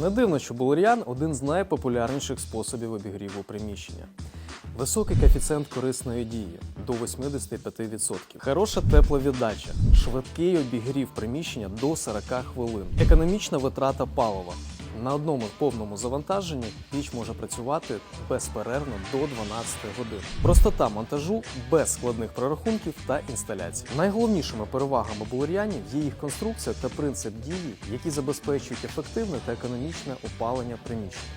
Не дивно, що булер'ян один з найпопулярніших способів обігріву приміщення. Високий коефіцієнт корисної дії до 85%. Хороша тепловіддача, швидкий обігрів приміщення до 40 хвилин. Економічна витрата палива. На одному повному завантаженні піч може працювати безперервно до 12 годин. Простота монтажу без складних прорахунків та інсталяцій. Найголовнішими перевагами булер'янів є їх конструкція та принцип дії, які забезпечують ефективне та економічне опалення приміщення.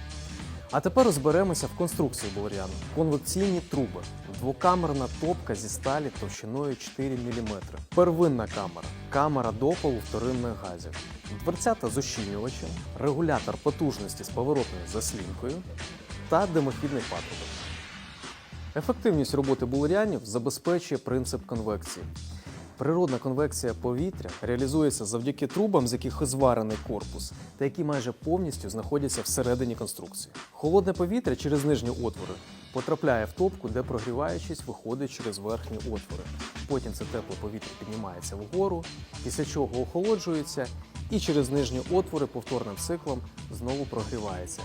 А тепер розберемося в конструкції булер'яну. Конвекційні труби, двокамерна топка зі сталі товщиною 4 мм, первинна камера, камера допалу вторинних газів, дверцята з ощільнювачем, регулятор потужності з поворотною заслінкою та димохідний патрубок. Ефективність роботи булер'янів забезпечує принцип конвекції. Природна конвекція повітря реалізується завдяки трубам, з яких зварений корпус, та які майже повністю знаходяться всередині конструкції. Холодне повітря через нижні отвори потрапляє в топку, де прогріваючись, виходить через верхні отвори. Потім це тепле повітря піднімається вгору, після чого охолоджується і через нижні отвори повторним циклом знову прогрівається.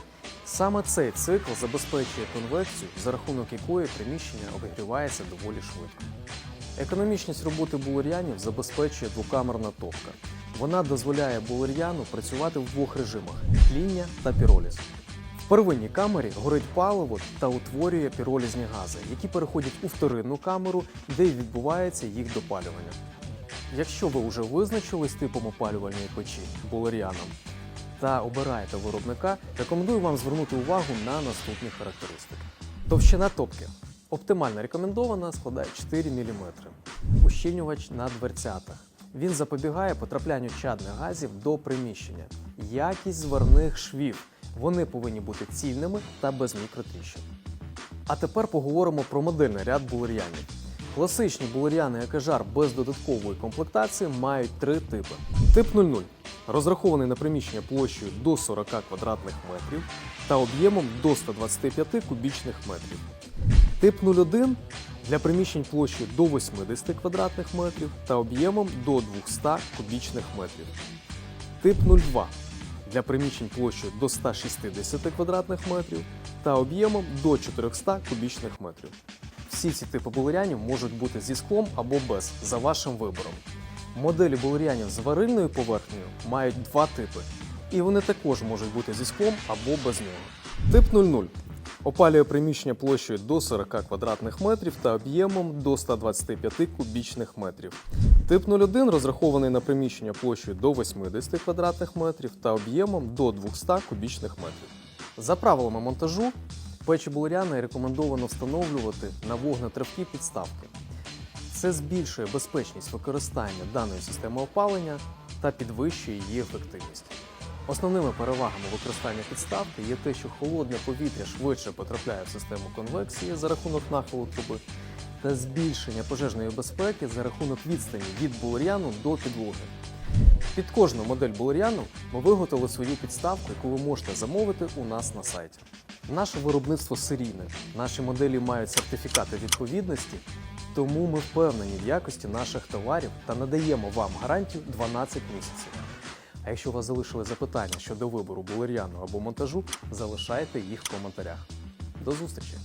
Саме цей цикл забезпечує конвекцію, за рахунок якої приміщення обігрівається доволі швидко. Економічність роботи булер'янів забезпечує двокамерна топка. Вона дозволяє булер'яну працювати в двох режимах тління та піроліз. Первинній камері горить паливо та утворює піролізні гази, які переходять у вторинну камеру, де й відбувається їх допалювання. Якщо ви вже визначились типом опалювальної печі булер'яном та обираєте виробника, рекомендую вам звернути увагу на наступні характеристики. Товщина топки. Оптимально рекомендована складає 4 мм. Ущільнювач на дверцятах. Він запобігає потраплянню чадних газів до приміщення. Якість зварних швів. Вони повинні бути цільними та без мікротріщин. А тепер поговоримо про модельний ряд булер'янів. Класичні булер'яни екажар без додаткової комплектації мають три типи. Тип 00 розрахований на приміщення площею до 40 квадратних метрів та об'ємом до 125 кубічних метрів. Тип 01 для приміщень площею до 80 квадратних метрів та об'ємом до 200 кубічних метрів. Тип 02 для приміщень площею до 160 квадратних метрів та об'ємом до 400 кубічних метрів. Всі ці типи булерянів можуть бути зі склом або без, за вашим вибором. Моделі булерянів з варильною поверхнею мають два типи, і вони також можуть бути зі склом або без нього. Тип 00 опалює приміщення площею до 40 квадратних метрів та об'ємом до 125 кубічних метрів. Тип 01 розрахований на приміщення площею до 80 квадратних метрів та об'ємом до 200 кубічних метрів. За правилами монтажу, печі булеряни рекомендовано встановлювати на вогнетривкі підставки. Це збільшує безпечність використання даної системи опалення та підвищує її ефективність. Основними перевагами використання підставки є те, що холодне повітря швидше потрапляє в систему конвекції за рахунок нахилу труби та збільшення пожежної безпеки за рахунок відстані від булер'яну до підлоги. Під кожну модель булер'яну ми виготовили свою підставку, яку ви можете замовити у нас на сайті. Наше виробництво серійне, наші моделі мають сертифікати відповідності, тому ми впевнені в якості наших товарів та надаємо вам гарантію 12 місяців. А якщо у вас залишили запитання щодо вибору булер'яну або монтажу, залишайте їх в коментарях. До зустрічі!